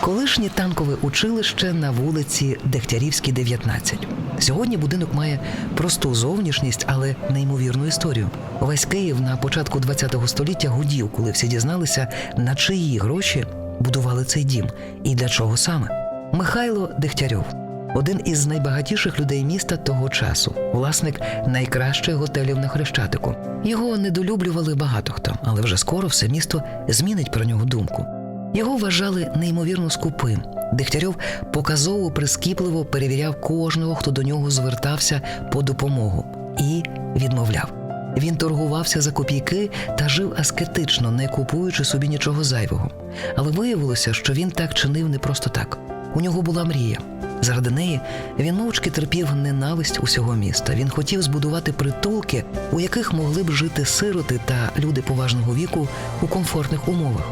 Колишнє танкове училище на вулиці Дегтярівській, 19. Сьогодні будинок має просту зовнішність, але неймовірну історію. Весь Київ на початку ХХ століття гудів, коли всі дізналися, на чиї гроші будували цей дім і для чого саме. Михайло Дегтярьов один із найбагатіших людей міста того часу, власник найкращих готелів на Хрещатику. Його недолюблювали багато хто, але вже скоро все місто змінить про нього думку. Його вважали неймовірно скупим. Дегтярьов показово прискіпливо перевіряв кожного, хто до нього звертався по допомогу, і відмовляв. Він торгувався за копійки та жив аскетично, не купуючи собі нічого зайвого. Але виявилося, що він так чинив не просто так. У нього була мрія. Заради неї він мовчки терпів ненависть усього міста. Він хотів збудувати притулки, у яких могли б жити сироти та люди поважного віку у комфортних умовах,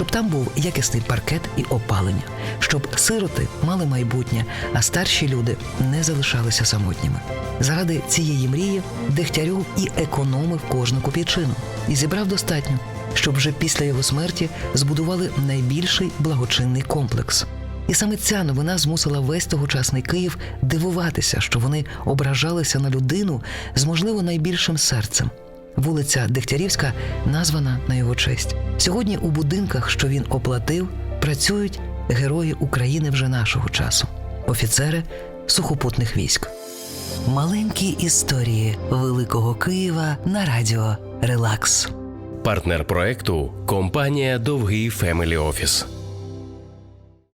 щоб там був якісний паркет і опалення, щоб сироти мали майбутнє, а старші люди не залишалися самотніми. Заради цієї мрії Дегтярьов і економив кожну копійчину і зібрав достатньо, щоб вже після його смерті збудували найбільший благочинний комплекс. І саме ця новина змусила весь тогочасний Київ дивуватися, що вони ображалися на людину з можливо найбільшим серцем. Вулиця Дегтярівська названа на його честь. Сьогодні у будинках, що він оплатив, працюють герої України вже нашого часу, офіцери сухопутних військ. Маленькі історії Великого Києва на радіо Релакс. Партнер проекту компанія Довгий Фемелі Офіс.